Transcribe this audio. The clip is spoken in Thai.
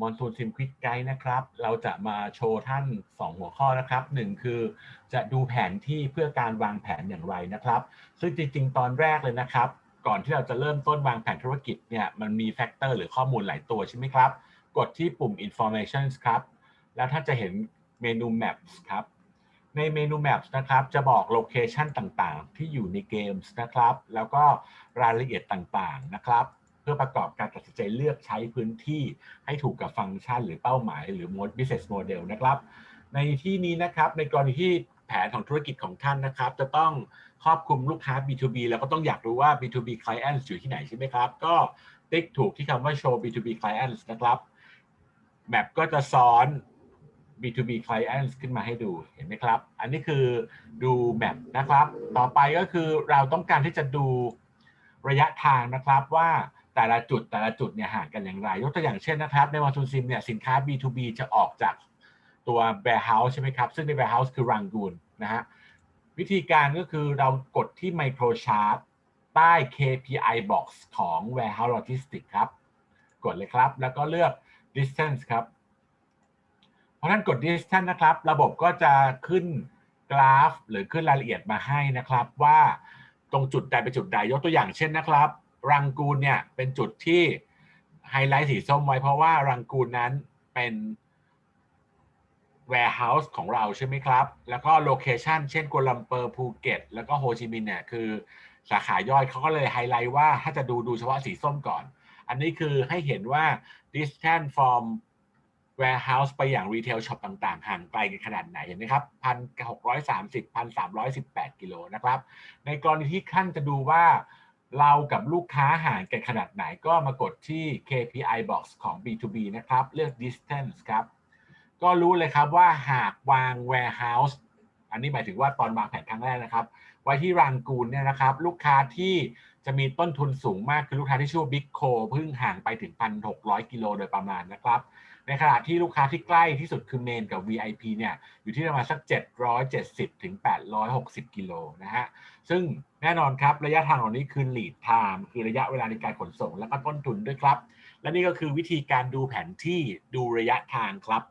มอนซูนซิมควิกไกด์นะครับ เราจะมาโชว์ท่าน 2 หัวข้อนะครับหนึ่งคือจะดูแผนที่เพื่อการวางแผนอย่างไรนะครับ ซึ่งจริงๆ ตอนแรกเลยนะครับ ก่อนที่เราจะเริ่มต้นวางแผนธุรกิจเนี่ยมันมีแฟกเตอร์หรือข้อมูลหลายตัวใช่ไหมครับ กดที่ปุ่ม information ครับ แล้วท่านจะเห็นเมนู maps ครับ ในเมนู maps นะครับ จะบอกโลเคชันต่างๆ ที่อยู่ในเกมส์นะครับ แล้วก็รายละเอียดต่างๆนะครับ เพื่อประกอบการตัดสินใจเลือกใช้พื้นที่ให้ถูกกับฟังก์ชัน หรือเป้าหมาย หรือ business model นะครับ ในที่นี้นะครับในกรณีที่แผนของธุรกิจของท่านนะครับ จะต้องครอบคลุมลูกค้า B2B แล้วก็ต้องอยากรู้ว่า B2B clients อยู่ที่ไหนใช่ไหมครับ ก็ติ๊กถูกที่คำว่า show B2B clients นะครับแบบก็จะซ้อน B2B clients ขึ้นมาให้ดูเห็นไหมครับ อันนี้คือดูแบบนะครับ ต่อไปก็คือเราต้องการที่จะดูระยะทางนะครับว่า แต่ละจุดแต่ละจุดเนี่ยห่างกันอย่างไร ยกตัวอย่างเช่นนะครับ ในวันทุนซิมเนี่ยสินค้า B2B จะออกจากตัว warehouse ใช่ไหมครับ ซึ่งใน warehouse คือ Rangoon นะฮะวิธีการก็คือเรากดที่ micro chart ใต้ KPI box ของ warehouse logistics ครับ กดเลยครับ แล้วก็เลือก distance ครับเพอท่านกด distance นะครับ ระบบก็จะขึ้นกราฟ หรือขึ้นรายละเอียดมาให้นะครับ ว่าตรงจุดใดเป็นจุดใดยกตัวอย่างเช่นนะครับ รังกูนเนี่ยเป็นจุดที่ไฮไลท์สีส้มไว้เพราะว่ารังกูนนั้นเป็น warehouse ของเราใช่ไหมครับ แล้วก็โลเคชันเช่นกัวลัมเปอร์ภูเก็ตแล้วก็โฮจิมินห์เนี่ยคือสาขาย่อยเขาก็เลยไฮไลท์ว่าถ้าจะดูดูเฉพาะสีส้มก่อน อันนี้คือให้เห็นว่า distance from warehouse ไปอย่าง retail shop ต่าง ๆ ห่างไกลกันขนาดไหนเห็นไหมครับพันหกร้อยสามสิบพันสามร้อยสิบแปดกิโลนะครับ ในกรณีที่ขั้นจะดูว่า เรากับลูกค้าห่างกันขนาดไหนก็มากดที่ KPI box ของ B2B นะครับ เลือก distance ครับ ก็รู้เลยครับว่าหากวาง warehouse อันนี้หมายถึงว่าตอนวางแผนครั้งแรกนะครับ ไว้ที่รังกูนเนี่ยนะครับ ลูกค้าที่จะมีต้นทุนสูงมากคือลูกค้าที่ชื่อ Big Co เพิ่งห่างไปถึง 1,600 กิโลโดยประมาณนะครับ ในขณะที่ลูกค้าที่ใกล้ที่สุดคือเมนกับ VIP เนี่ยอยู่ที่ประมาณสัก 770ถึง860 กิโลนะฮะซึ่งแน่นอนครับระยะทางเหล่านี้คือ lead time คือระยะเวลาในการขนส่ง และก็ต้นทุนด้วยครับ และนี่ก็คือวิธีการดูแผนที่ดูระยะทางครับ